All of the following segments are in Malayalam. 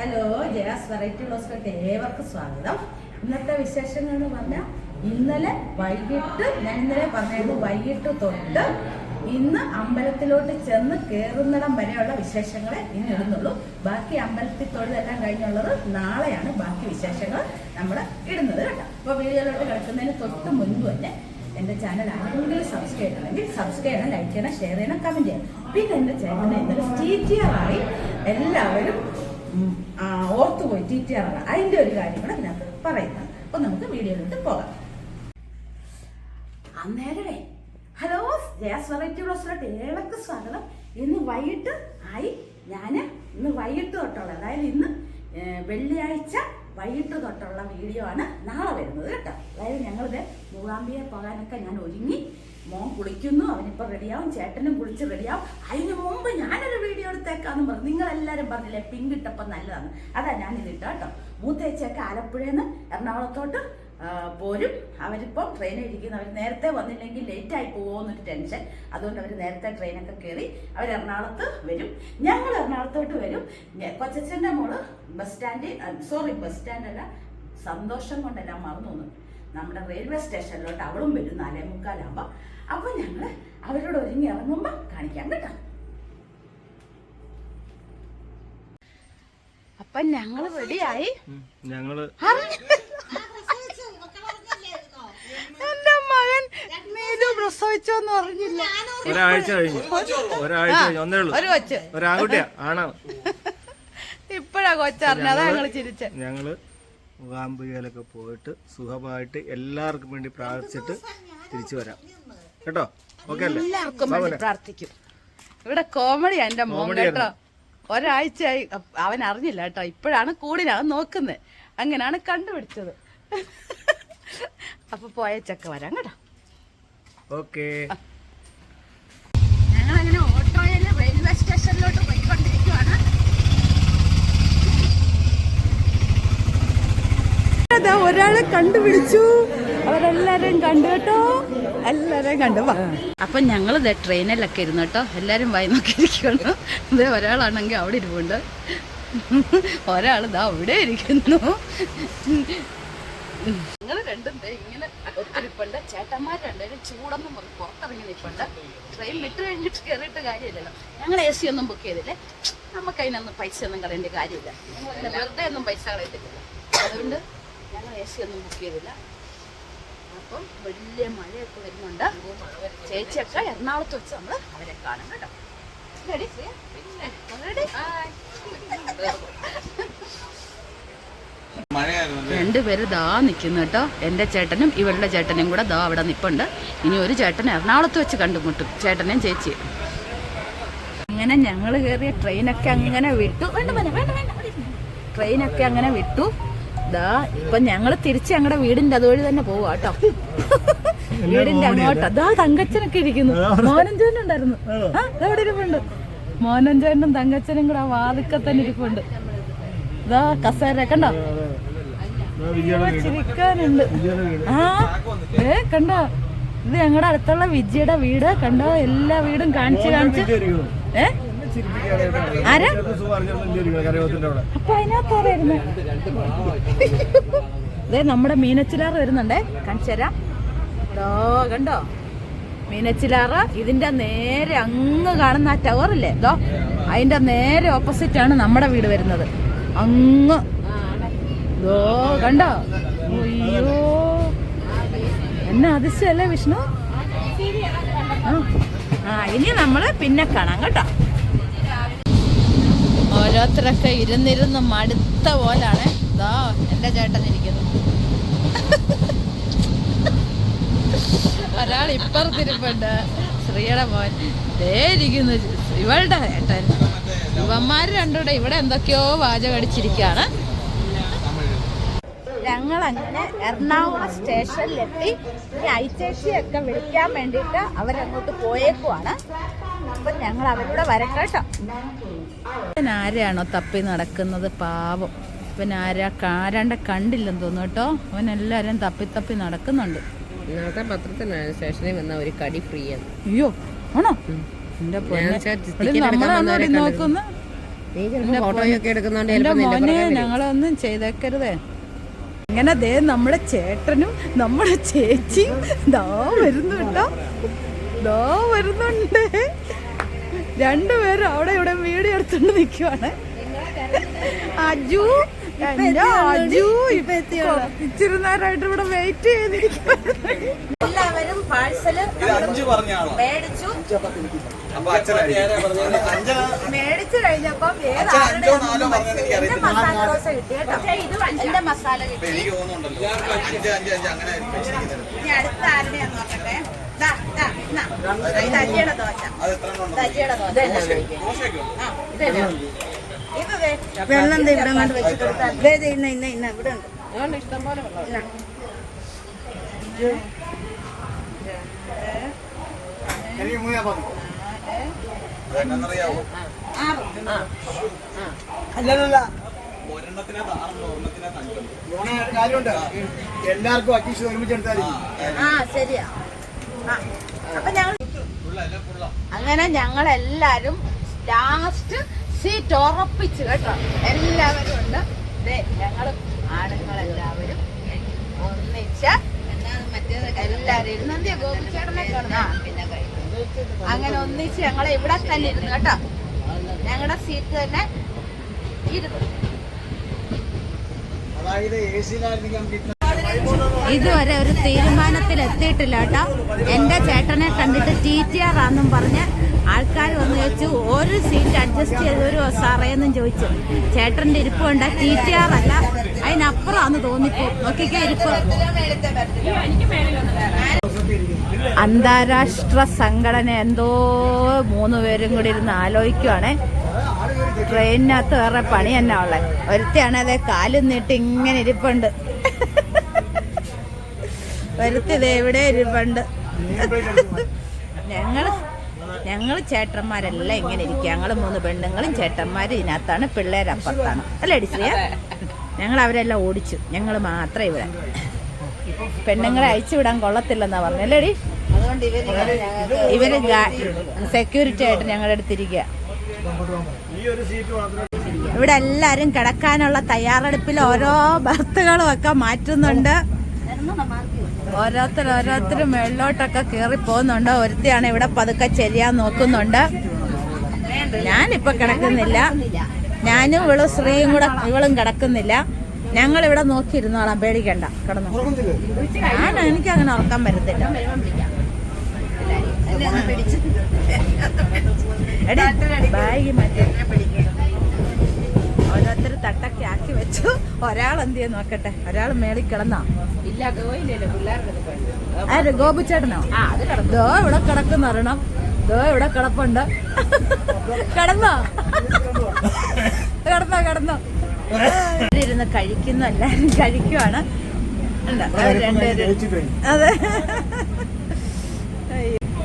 ഹലോ ജയാസ് വെറൈറ്റി ബ്ലോസിലോട്ട് ഏവർക്കും സ്വാഗതം. ഇന്നത്തെ വിശേഷങ്ങൾ എന്ന് പറഞ്ഞാൽ ഇന്നലെ വൈകിട്ട് ഞാൻ ഇന്നലെ പറഞ്ഞായിരുന്നു വൈകിട്ട് തൊട്ട് ഇന്ന് അമ്പലത്തിലോട്ട് ചെന്ന് കയറുന്നിടം വരെയുള്ള വിശേഷങ്ങളെ ഇന്ന് ഇടുന്നുള്ളൂ. ബാക്കി അമ്പലത്തിൽ തൊഴിലെല്ലാം കഴിഞ്ഞുള്ളത് നാളെയാണ് ബാക്കി വിശേഷങ്ങൾ നമ്മൾ ഇടുന്നത് കേട്ടോ. അപ്പോൾ വീഡിയോയിലോട്ട് കിടക്കുന്നതിന് തൊട്ട് മുൻപ് തന്നെ എന്റെ ചാനൽ ആരെങ്കിലും സബ്സ്ക്രൈബ് ചെയ്യണമെങ്കിൽ സബ്സ്ക്രൈബ് ചെയ്യണം ലൈക്ക് ചെയ്യണം ഷെയർ ചെയ്യണം കമന്റ് ചെയ്യണം. പിന്നെ എന്റെ ചാനൽ എന്തൊരു സ്റ്റീറ്റിയറായി എല്ലാവരും ഓർത്തുപോയി ടീറ്റിയറാണ് അതിന്റെ ഒരു കാര്യം കൂടെ ഇതിനകത്ത് പറയുന്നത് അപ്പോൾ നമുക്ക് വീഡിയോയിലോട്ട് പോകാം. അന്നേരം ഹലോ ഗ്യാസ് വെറൈറ്റി ബ്ലോസിലോട്ട് ഏവർക്ക് സ്വാഗതം. ഇന്ന് വൈകിട്ട് ആയി ഞാൻ ഇന്ന് വൈകിട്ട് തൊട്ടുള്ള അതായത് ഇന്ന് വെള്ളിയാഴ്ച വൈകിട്ട് തൊട്ടുള്ള വീഡിയോ ആണ് നാളെ വരുന്നത് കേട്ടോ. അതായത് ഞങ്ങളിത് മൂകാംബിയെ പോകാനൊക്കെ ഞാൻ ഒരുങ്ങി മോൻ കുളിക്കുന്നു അവനിപ്പോൾ റെഡിയാവും ചേട്ടനും കുളിച്ച് റെഡിയാവും അതിന് മുമ്പ് ഞാനൊരു വീഡിയോ എടുത്തേക്കാന്ന് പറഞ്ഞു. നിങ്ങളെല്ലാവരും പറഞ്ഞില്ലേ പിങ്ക് ഇട്ടപ്പം നല്ലതാണ്. അതാ ഞാനിത് ഇട്ടോ കേട്ടോ. മൂത്തേച്ചയൊക്കെ ആലപ്പുഴയിൽ എറണാകുളത്തോട്ട് പോരും. അവരിപ്പം ട്രെയിനിൽ ഇരിക്കുന്നു. അവർ നേരത്തെ വന്നില്ലെങ്കിൽ ലേറ്റ് ആയി പോകുമെന്നൊരു ടെൻഷൻ അതുകൊണ്ട് അവർ നേരത്തെ ട്രെയിനൊക്കെ കയറി അവർ എറണാകുളത്ത് വരും. ഞങ്ങൾ എറണാകുളത്തോട്ട് വരും. കൊച്ചച്ഛന്റെ മോൾ ബസ് സ്റ്റാൻഡിൽ സോറി ബസ് സ്റ്റാൻഡല്ല സന്തോഷം കൊണ്ടല്ല മറന്നു തോന്നുന്നു നമ്മുടെ റെയിൽവേ സ്റ്റേഷനിലോട്ട് അവളും വരും നാലേ മുക്കാലാകുമ്പോൾ അപ്പോൾ ഞങ്ങൾ അവരോട് ഒരുങ്ങി ഇറങ്ങുമ്പോൾ കാണിക്കാം കേട്ടോ. അപ്പൊ ഞങ്ങൾ റെഡിയായി ഞങ്ങൾ എന്റെ മകൻ പ്രസവിച്ചു പ്രസവിച്ചോന്ന് അറിഞ്ഞില്ല. ഒരാഴ്ച കഴിഞ്ഞു. ഒരാഴ്ച ഒന്നേ ഉള്ളൂ. ഒരു കൊച്ചു. ഒരാൺകുട്ടിയാ ആണോ. ഇപ്പഴാ കൊച്ചറിഞ്ഞ അതാ ഞങ്ങൾ ചിരിച്ചേ. ഞങ്ങൾ മുഖാംബികയിലൊക്കെ പോയിട്ട് സുഖമായിട്ട് എല്ലാവർക്കും വേണ്ടി പ്രാർത്ഥിച്ചിട്ട് തിരിച്ചു വരാം. കേട്ടോ? ഓക്കെ അല്ലേ? എല്ലാവർക്കും വേണ്ടി പ്രാർത്ഥിക്കും. ഇവിടെ കോമഡി എന്റെ മോൻ കേട്ടോ. ഒരാഴ്ചയായി അവൻ അറിഞ്ഞില്ല കേട്ടോ. ഇപ്പോഴാണ് കൂടിനകത്ത് നോക്കുന്നത് അങ്ങനെയാണ് കണ്ടുപിടിച്ചത്. അപ്പൊ പോയ ചക്ക വരാം കേട്ടോ. ഓക്കെ. ഞങ്ങൾ അങ്ങനെ ഓട്ടോയിൽ റെയിൽവേ സ്റ്റേഷനിലോട്ട് അതാ ഒരാളെ കണ്ടുപിടിച്ചു. അവരെല്ലാരെയും കണ്ടു കേട്ടോ. എല്ലാരെയും കണ്ടു. അപ്പൊ ഞങ്ങൾ ഇതേ ട്രെയിനിലൊക്കെ ഇരുന്നു കേട്ടോ. എല്ലാരും വായി ഇരിക്കുന്നു. ഇതേ ഒരാളാണെങ്കിൽ അവിടെ ഇരിപ്പുണ്ട്. ഒരാൾ ഇതാ അവിടെ ഇരിക്കുന്നു. ഞങ്ങൾ രണ്ടും ദേ ഇങ്ങനെ ഒത്തിരിപ്പുണ്ട് ചേട്ടന്മാർ രണ്ടുപേരും ചൂടൊന്നും പറഞ്ഞ് പുറത്തിറങ്ങി നിൽപ്പുണ്ട്. ട്രെയിൻ വിട്ട് കഴിഞ്ഞിട്ട് കയറിയിട്ട് കാര്യമില്ലല്ലോ. ഞങ്ങൾ എ സി ഒന്നും ബുക്ക് ചെയ്തില്ലേ? നമുക്ക് അതിനൊന്നും പൈസ ഒന്നും കളയേണ്ട കാര്യമില്ല. വെറുതെ ഒന്നും പൈസ കളയത്തില്ല. അതുകൊണ്ട് ഞങ്ങൾ എ സി ഒന്നും ബുക്ക് ചെയ്തില്ല. അപ്പം വലിയ മഴയൊക്കെ വരുന്നുണ്ട്. ചേച്ചിയൊക്കെ എറണാകുളത്ത് വെച്ച് നമ്മൾ അവരെ കാണും കേട്ടോ? രണ്ടുപേര് ദാ നിൽക്കുന്നു കേട്ടോ. എന്റെ ചേട്ടനും ഇവരുടെ ചേട്ടനും കൂടെ ദാ അവിടെ നിൽപ്പുണ്ട് ഇനി ഒരു ചേട്ടൻ എറണാകുളത്ത് വെച്ച് കണ്ടുമുട്ടും. ചേട്ടനെയും ചേച്ചി അങ്ങനെ ഞങ്ങൾ കയറിയ ട്രെയിനൊക്കെ അങ്ങനെ വിട്ടു. വേണ്ട വേണ്ട വേണ്ട. ട്രെയിനൊക്കെ അങ്ങനെ വിട്ടു. ദാ ഇപ്പൊ ഞങ്ങൾ തിരിച്ച് ഞങ്ങളുടെ വീടിന്റെ അതുവഴി തന്നെ പോവാ കേട്ടോ. വീടിന്റെ അങ്ങോട്ട്. ദാ തങ്കച്ചനൊക്കെ ഇരിക്കുന്നു. മോനഞ്ചേനും ഉണ്ടായിരുന്നു. ആ. അവിടെ ഇരിപ്പുണ്ട്. മോനഞ്ചേനും തങ്കച്ചനും കൂടെ ആ വാതിക്കെ തന്നെ ഇരിപ്പുണ്ട്. ദാ കസേര കണ്ടോ? ചിരിക്കാനുണ്ട് ആ ഏ കണ്ടോ? ഇത് ഞങ്ങളുടെ അടുത്തുള്ള വിജയുടെ വീട്. കണ്ടോ? എല്ലാ വീടും കാണിച്ചു കാണിച്ചു. ഏ? ആരാ? അപ്പൊ ഇതേ നമ്മുടെ മീനച്ചിലാറ് വരുന്നുണ്ടേ. കണിച്ചരാ കണ്ടോ? മീനച്ചിലാറ് ഇതിന്റെ നേരെ അങ്ങ് കാണുന്ന ആ ഇല്ലേ? ദോ അതിന്റെ നേരെ ഓപ്പോസിറ്റ് ആണ് നമ്മുടെ വീട് വരുന്നത്. അങ്ങ്. ദോ കണ്ടോ? അയ്യോ. എന്നെ അതിശയല്ലേ വിഷ്ണു. ആ ഇനി നമ്മൾ പിന്നെ കാണാം കേട്ടോ. ഓരോരുത്തരൊക്കെ ഇരുന്നിരുന്ന് മടുത്ത പോലാണ്. ഇതാ എന്റെ ചേട്ടൻ ഇരിക്കുന്നു. ഒരാൾ ഇപ്പുറത്തിരിപ്പുണ്ട്. ശ്രീയുടെ മോൻ. ദേ ഇരിക്കുന്നു. ഇവളുടെ ചേട്ടൻ ഇവന്മാര് രണ്ടുകൂടെ ഇവിടെ എന്തൊക്കെയോ വാചകം അടിച്ചിരിക്കുകയാണ്. ഞങ്ങൾ അങ്ങനെ എറണാകുളം സ്റ്റേഷനിലെത്തി. ഐച്ചേച്ചിയൊക്കെ വിളിക്കാൻ വേണ്ടിയിട്ട് അവരങ്ങോട്ട് പോയേക്കുവാണ്. അപ്പം ഞങ്ങൾ അവരുടെ വരം ആരെയാണോ തപ്പി നടക്കുന്നത് പാവം. ഇവൻ ആരാ ആരാണ്ട കണ്ടില്ലെന്ന് തോന്നുന്നു കേട്ടോ. അവൻ എല്ലാവരും തപ്പി തപ്പി നടക്കുന്നുണ്ട്. ഇന്നത്തെ പത്രത്തിനാണ് സ്റ്റേഷനിൽ വന്ന ഒരു കടി ഫ്രീ ആണ് അയ്യോ ആണോ? എന്റെ എന്റെ മോനെ. ഞങ്ങളൊന്നും ചെയ്തേക്കരുതേ. ഇങ്ങനെ ദേ നമ്മുടെ ചേട്ടനും നമ്മുടെ ചേച്ചിയും ദാ വരുന്നു കേട്ടോ. ദാ വരുന്നുണ്ട്. രണ്ടുപേരും അവിടെ ഇവിടെ വീഡിയോ എടുത്തോണ്ട് നിൽക്കുവാണ് അജു എന്റെ അജു? ഇപ്പൊ ഇച്ചിരി നേരമായിട്ട് ഇവിടെ വെയിറ്റ് ചെയ്തിരിക്കും എല്ലാവരും പാഴ്സൽ മേടിച്ചു. മേടിച്ചു കഴിഞ്ഞപ്പം എന്റെ മസാല ദോശ കിട്ടി കേട്ടോ. എന്റെ മസാല കിട്ടി. ഇനി അടുത്ത ആരുടെയാന്ന് നോക്കട്ടെ. ഇത് അജിയുടെ ദോശ. ഇത് അജിയുടെ. വെള്ളം ദേ ഇവിടെ കൊണ്ട് വെച്ച് കൊടുത്താൽ ഇന്ന ഇന്ന ഇന്ന ഇവിടെ ഉണ്ട്. അല്ലല്ല എല്ലാവർക്കും അഡ്ജസ്റ്റ് ഒരുമിച്ച് എടുത്താൽ ആ ശരിയാ. അങ്ങനെ ഞങ്ങൾ എല്ലാരും ലാസ്റ്റ് സീറ്റ് ഉറപ്പിച്ചു കേട്ടോ. എല്ലാവരും ഉണ്ട്. ഞങ്ങളും ആണുങ്ങളെല്ലാവരും ഒന്നിച്ച് എല്ലാരും അങ്ങനെ ഒന്നിച്ച് ഞങ്ങൾ ഇവിടെ തന്നെ ഇരുന്നു കേട്ടോ. ഞങ്ങളുടെ സീറ്റ് തന്നെ ഇരുന്നു. അതായത് എ സിയിലായിരുന്നെങ്കിൽ ഇതുവരെ ഒരു തീരുമാനത്തിൽ എത്തിയിട്ടില്ല കേട്ടോ എന്റെ ചേട്ടനെ കണ്ടിട്ട് ടി ടി ആർ ആണെന്നും പറഞ്ഞ് ആൾക്കാർ വന്ന് ചോദിച്ചു ഒരു സീറ്റ് അഡ്ജസ്റ്റ് ചെയ്ത് ഒരു സാറേന്നും ചോദിച്ചു. ചേട്ടന്റെ ഇരിപ്പ് കണ്ട ടി ടി ആർ അല്ല അതിനപ്പുറമാന്ന് തോന്നിപ്പോ. നോക്കിക്കേ ഇരിപ്പ്. അന്താരാഷ്ട്ര സംഘടന എന്തോ മൂന്ന് പേരും കൂടി ഇരുന്ന് ആലോചിക്കുവാണേ. ട്രെയിനിനകത്ത് വേറെ പണി തന്നെ ഉള്ളത് ഒരുത്തിയാണ് കാലും നീട്ടി ഇങ്ങനെ ഇരിപ്പുണ്ട്. ഒരുത്തിത് എവിടെ ഇരിപ്പുണ്ട് ഞങ്ങൾ ഞങ്ങൾ ചേട്ടന്മാരെല്ലാം ഇങ്ങനെ ഇരിക്കുക. ഞങ്ങൾ മൂന്ന് പെണ്ണുങ്ങളും ചേട്ടന്മാരും ഇതിനകത്താണ് പിള്ളേരപ്പുറത്താണ് അല്ലേ ഡിശ്രീയ ഞങ്ങൾ അവരെല്ലാം ഓടിച്ചു. ഞങ്ങൾ മാത്രം ഇവിടെ. പെണ്ണുങ്ങളെ അയച്ചു വിടാൻ കൊള്ളത്തില്ലെന്നാ പറഞ്ഞല്ലേടി ഇവർ ഇവർ സെക്യൂരിറ്റി ആയിട്ട് ഞങ്ങളുടെ അടുത്തിരിക്കുക. ഇവിടെ എല്ലാരും കിടക്കാനുള്ള തയ്യാറെടുപ്പിൽ ഓരോ ബർത്തുകളും ഒക്കെ മാറ്റുന്നുണ്ട്. ഓരോരുത്തർ ഓരോരുത്തർ മേളിലോട്ടൊക്കെ കയറി പോകുന്നുണ്ട്. ഒരുത്തിയാണ് ഇവിടെ പതുക്കെ ചെരിയാൻ നോക്കുന്നുണ്ട്. ഞാനിപ്പോൾ കിടക്കുന്നില്ല. ഞാനും ഇവളും ശ്രീയും കൂടെ ഇവളും കിടക്കുന്നില്ല. ഞങ്ങൾ ഇവിടെ നോക്കിയിരുന്നോളാം. പേടിക്കണ്ട. കിടന്നു. ഞാൻ എനിക്ക് അങ്ങനെ ഉറക്കാൻ പറ്റത്തില്ല എടി ബാഗ് മാറ്റി. ഓരോരുത്തർ തട്ടൊക്കെ ആക്കി വെച്ചു. ഒരാൾ എന്ത് ചെയ്യാൻ നോക്കട്ടെ. ഒരാൾ മേളിൽ കിടന്നോ? ആര് ഗോപിച്ചേട്ടനോ? ദോ ഇവിടെ കിടക്കുന്ന അറിയണം. ദോ ഇവിടെ കിടപ്പുണ്ട്. കിടന്നോ? കിടന്നോ കിടന്നോ? ഇരുന്ന് കഴിക്കുന്നു എല്ലാരും കഴിക്കുവാണ് അതെ.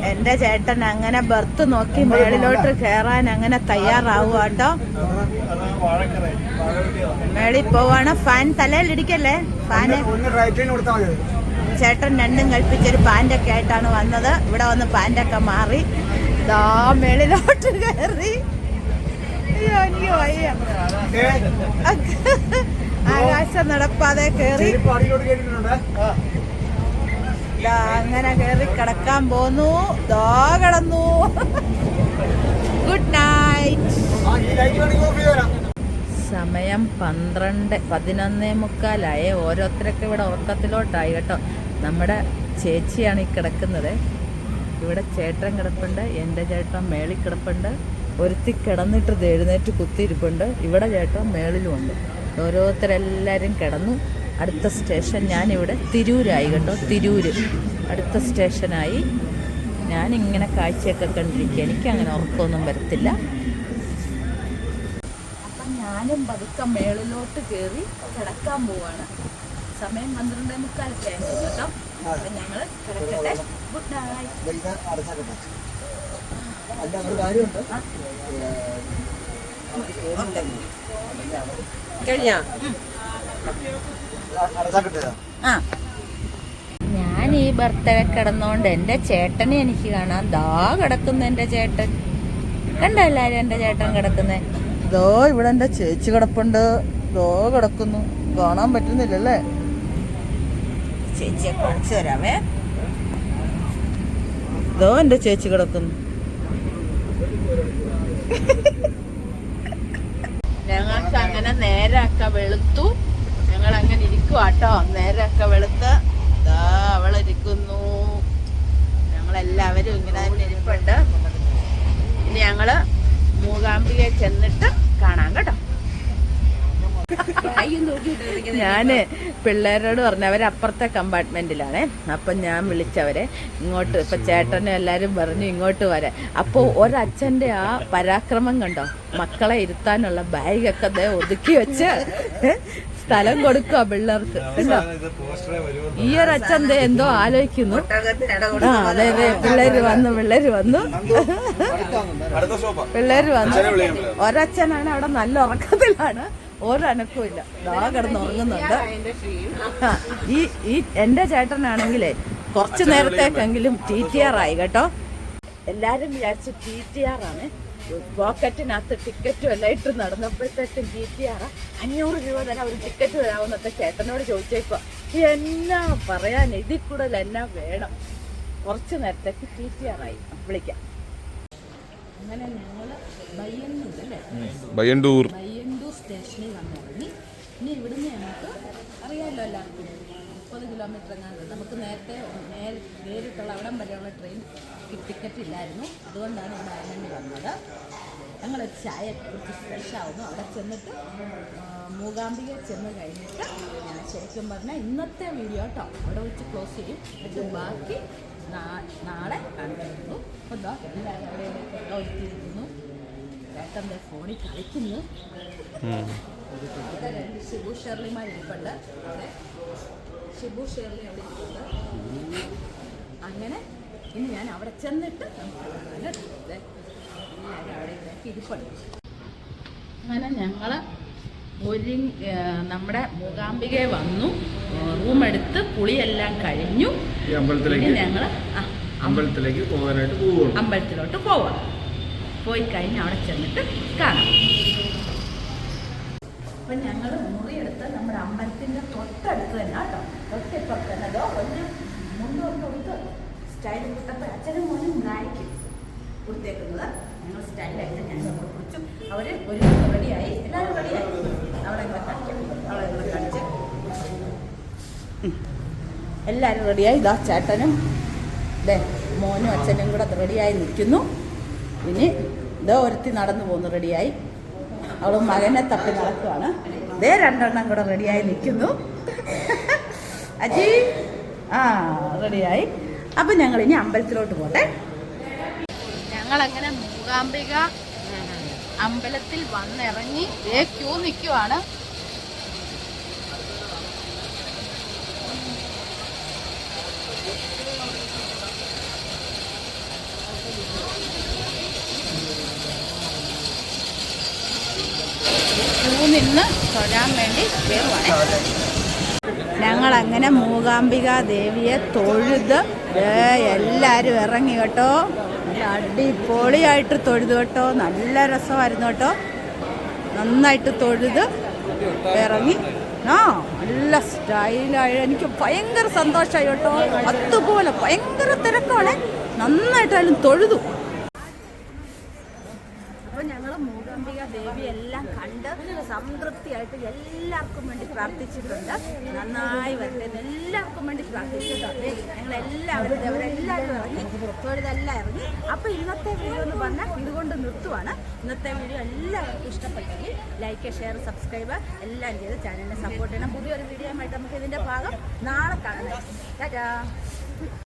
എന്റെ ചേട്ടൻ അങ്ങനെ ബർത്ത് നോക്കി മേളിലോട്ട് കേറാൻ അങ്ങനെ തയ്യാറാവുക കേട്ടോ വാഴക്കറ വാഴവെട്ടിയതാണ് മേളിൽ പോവാണ് ഫാൻ ഫാന് ഒന്ന് റൈറ്റിന് കൊടുത്താൽ ചേട്ടൻ രണ്ടും കൽപ്പിച്ചൊരു പാന്റൊക്കെ ആയിട്ടാണ് വന്നത്. ഇവിടെ വന്ന് പാന്റൊക്കെ മാറി. ദാ മേളിലോട്ട് കയറി എനിക്ക് വയ്യ. ആകാശം നടപ്പാതെ കയറി ദാ അങ്ങനെ കയറി കിടക്കാൻ പോന്നു. ദാ കിടന്നു. ഗുഡ് നൈറ്റ് സമയം പന്ത്രണ്ട് പതിനൊന്നേ മുക്കാലായേ. ഓരോരുത്തരൊക്കെ ഇവിടെ ഉറക്കത്തിലോട്ടായി കേട്ടോ. നമ്മുടെ ചേച്ചിയാണ് ഈ കിടക്കുന്നത്. ഇവിടെ ചേട്ടൻ കിടപ്പുണ്ട് എന്റെ ചേട്ടൻ മേളിൽ കിടപ്പുണ്ട്. ഒരുത്തി കിടന്നിട്ട് എഴുന്നേറ്റ് കുത്തിയിരിപ്പുണ്ട്. ഇവിടെ ചേട്ടൻ മേളിലുമുണ്ട്. ഓരോരുത്തരെല്ലാവരും കിടന്നു. അടുത്ത സ്റ്റേഷൻ ഞാനിവിടെ തിരൂരായി കേട്ടോ തിരൂര്. അടുത്ത സ്റ്റേഷനായി ഞാനിങ്ങനെ കാഴ്ചയൊക്കെ കണ്ടിരിക്കുക എനിക്കങ്ങനെ ഉറക്കമൊന്നും വരത്തില്ല. അപ്പം ഞാനും പതുക്കെ മേളിലോട്ട് കയറി കിടക്കാൻ പോവാണ്. സമയം പന്ത്രണ്ടേ മുക്കാലൊക്കെ ആയിരുന്നു കേട്ടോ. അപ്പം ഞങ്ങൾ കിടക്കട്ടെ. ഗുഡ് നൈറ്റ് കഴിഞ്ഞ? ആ. ഞാൻ ഈ ബർത്ത്ഡേ കിടന്നോണ്ട് എന്റെ ചേട്ടനെ എനിക്ക് കാണാം ദാ കിടക്കുന്നു എന്റെ ചേട്ടൻ. കണ്ടോ എല്ലാരും എന്റെ ചേട്ടൻ കിടക്കുന്നേ? ദോ ഇവിടെ എന്റെ ചേച്ചി കിടപ്പുണ്ട്. ദോ കിടക്കുന്നു. കാണാൻ പറ്റുന്നില്ലല്ലേ? ചേച്ചിയെ കാണിച്ചു തരാമേ ദോ എന്റെ ചേച്ചി കിടക്കുന്നു. ഞങ്ങൾക്ക് അങ്ങനെ നേരാക്ക വെളുത്തു. ഞങ്ങൾ അങ്ങനെ ഇരിക്കുവാട്ടോ. നേരൊക്കെ വെളുത്ത്. ദാ അവളിരിക്കുന്നു. ഞങ്ങളെല്ലാവരും ഇങ്ങനെ തന്നെ ഇരിപ്പുണ്ട്. ഇനി ഞങ്ങൾ മൂകാംബികയെ ചെന്നിട്ട് കാണാം കേട്ടോ. ഞാൻ പിള്ളേരോട് പറഞ്ഞു അവർ അപ്പുറത്തെ കമ്പാർട്ട്മെന്റിലാണ്. അപ്പൊ ഞാൻ വിളിച്ചവരെ ഇങ്ങോട്ട് ഇപ്പൊ ചേട്ടനും എല്ലാരും പറഞ്ഞു ഇങ്ങോട്ട് വരാൻ അപ്പൊ ഒരച്ഛന്റെ ആ പരാക്രമം കണ്ടോ? മക്കളെ ഇരുത്താനുള്ള ബാഗൊക്കെ ഒതുക്കി വെച്ച്. സ്ഥലം കൊടുക്കുക പിള്ളേർക്ക്. കണ്ടോ? ഈ ഒരു അച്ഛൻ ദേ എന്തോ ആലോചിക്കുന്നു. ആ അതെ അതെ പിള്ളേര് വന്നു പിള്ളേര് വന്നു. പിള്ളേര് വന്നു. ഒരച്ഛനാണ് അവിടെ നല്ല ഉറക്കത്തിലാണ്. ഒരനക്കവും ഇല്ല. ദാ കിടന്ന് ഉറങ്ങുന്നുണ്ട്. ഈ ഈ എന്റെ ചേട്ടനാണെങ്കിലേ കുറച്ചു നേരത്തേക്കെങ്കിലും ടി ടി ആർ ആയി കേട്ടോ. എല്ലാരും വിചാരിച്ചു ടി ടി ആർ ആണ്. പോക്കറ്റിനകത്ത് ടിക്കറ്റും എല്ലാം ഇട്ട് നടന്നപ്പോഴത്തേക്കും ജി ടി ആർ അഞ്ഞൂറ് രൂപ തന്നെ ഒരു ടിക്കറ്റ് തരാമെന്നൊക്കെ ചേട്ടനോട് ചോദിച്ചേക്കോ എന്നാ പറയാൻ ഇതിൽ കൂടുതൽ എന്നാ വേണം? കുറച്ച് നേരത്തേക്ക് ടി ടി ആർ ആയി വിളിക്കാം. അങ്ങനെ ഞങ്ങൾ ബയ്യന്നൂർ അല്ലേ ബയ്യണ്ടൂർ പയ്യന്നൂർ സ്റ്റേഷനിൽ വന്നിറങ്ങി ഇനി ഇവിടുന്ന് ഞങ്ങൾക്ക് അറിയാമല്ലോ എല്ലാവർക്കും. മുപ്പത് കിലോമീറ്റർ എങ്ങാണ്ട് നമുക്ക് നേരത്തെ നേരെ നേരിട്ടുള്ള അവിടം വരെയുള്ള ട്രെയിൻ ടിക്കറ്റ് ഇല്ലായിരുന്നു. അതുകൊണ്ടാണ് ഇവിടെ അയലണ്ടി വന്നത്. ഞങ്ങൾ ചായ കുറിച്ച് ഫ്രഷ് ആവുന്നു. അവിടെ ചെന്നിട്ട് മൂകാംബിക ചെന്ന് കഴിഞ്ഞിട്ട് ഞാൻ ശരിക്കും പറഞ്ഞാൽ ഇന്നത്തെ വീഡിയോ കേട്ടോ അവിടെ വെച്ച് ക്ലോസ് ചെയ്യും. എന്നിട്ട് ബാക്കി നാളെ കണ്ടിരുന്നു ദാ എല്ലാവരും അവിടെ ഒരുക്കിയിരിക്കുന്നു ചേട്ടന്റെ ഫോണിൽ കളിക്കുന്നു. ഇവിടെ രണ്ട് ശുഭൂഷർമാരിപ്പുണ്ട് ഷെർലിമാർ ഇരിപ്പുണ്ട്. അവിടെ ഷിബു ഷെർലി അവിടെ ഇരിപ്പുണ്ട് അങ്ങനെ ഇനി ഞാൻ അവിടെ ചെന്നിട്ട് നമുക്ക് അവിടെ ഇരിപ്പുണ്ട്. അങ്ങനെ ഞങ്ങൾ ഒരു നമ്മുടെ മൂകാംബികയെ വന്നു. റൂം എടുത്ത് കുളിയെല്ലാം കഴിഞ്ഞു. അമ്പലത്തിലേക്ക് ഞങ്ങൾ അമ്പലത്തിലേക്ക് പോകാനായിട്ട് പോകും അമ്പലത്തിലോട്ട് പോവാം. പോയി കഴിഞ്ഞ് അവിടെ ചെന്നിട്ട് കാണാം. അപ്പം ഞങ്ങൾ മുറിയെടുത്ത് നമ്മുടെ അമ്പലത്തിന്റെ തൊട്ടടുത്ത് തന്നെ കേട്ടോ. തന്നെ അതോ ഒരു മുണ്ടൊക്കെ കൊടുത്ത് സ്റ്റൈൽ കൊടുത്തപ്പോൾ അച്ഛനും മോനും നായിക്കും കൊടുത്തേക്കുന്നത്. ഞങ്ങൾ സ്റ്റൈലായിട്ട് ഞങ്ങൾ കുറിച്ചു അവർ ഒരു റെഡിയായി എല്ലാവരും റെഡിയായി അവളെ അവളെ കാണിച്ച്. എല്ലാവരും റെഡിയായി ഇതാ ചേട്ടനും ദേ മോനും അച്ഛനും കൂടെ റെഡിയായി നിൽക്കുന്നു. ഇനി ഇതോ ഒരുത്തി നടന്നു പോകുന്നു റെഡിയായി അവൾ മകനെ തപ്പി നടക്കുവാണ്. ഇതേ രണ്ടെണ്ണം കൂടെ റെഡിയായി നിൽക്കുന്നു. അജി? ആ റെഡിയായി. അപ്പം ഞങ്ങൾ ഇനി അമ്പലത്തിലോട്ട് പോട്ടെ. ഞങ്ങളങ്ങനെ മൂകാംബിക അമ്പലത്തിൽ വന്നിറങ്ങി ഏ ക്യൂ നിൽക്കുവാണ് ക്യൂ നിന്ന് തൊഴാൻ വേണ്ടി കയറുവാണ് ഞങ്ങൾ അങ്ങനെ മൂകാംബിക ദേവിയെ തൊഴുത് എല്ലാവരും ഇറങ്ങി കേട്ടോ. അടിപൊളിയായിട്ട് തൊഴുത് കേട്ടോ. നല്ല രസമായിരുന്നു കേട്ടോ. നന്നായിട്ട് തൊഴുത് ഇറങ്ങി. ആ നല്ല സ്റ്റൈലായി. എനിക്ക് ഭയങ്കര സന്തോഷമായി കേട്ടോ. അതുപോലെ ഭയങ്കര തിരക്കാണ്. നന്നായിട്ടായാലും തൊഴുതു അപ്പോൾ ഞങ്ങൾ മൂകാംബിക ദേവി എല്ലാം കണ്ട് സംതൃപ്തിയായിട്ട് എല്ലാവർക്കും വേണ്ടി പ്രാർത്ഥിച്ചിട്ടുണ്ട്. നന്നായി വരട്ടെ. എല്ലാവർക്കും വേണ്ടി പ്രാർത്ഥിച്ചിട്ടുണ്ട്. ഞങ്ങൾ എല്ലാവരും അവരെല്ലാവരും ഇറങ്ങി തൊഴിലെല്ലാം ഇറങ്ങി. അപ്പോൾ ഇന്നത്തെ വീഡിയോ എന്ന് പറഞ്ഞാൽ ഇതുകൊണ്ട് നിർത്തുവാണ്. ഇന്നത്തെ വീഡിയോ എല്ലാവർക്കും ഇഷ്ടപ്പെട്ടെങ്കിൽ ലൈക്ക് ഷെയർ സബ്സ്ക്രൈബ് എല്ലാം ചെയ്ത് ചാനലിനെ സപ്പോർട്ട് ചെയ്യണം. പുതിയൊരു വീഡിയോ ആയിട്ട് നമുക്ക് ഇതിന്റെ ഭാഗം നാളെ കാണാം. ടാറ്റാ.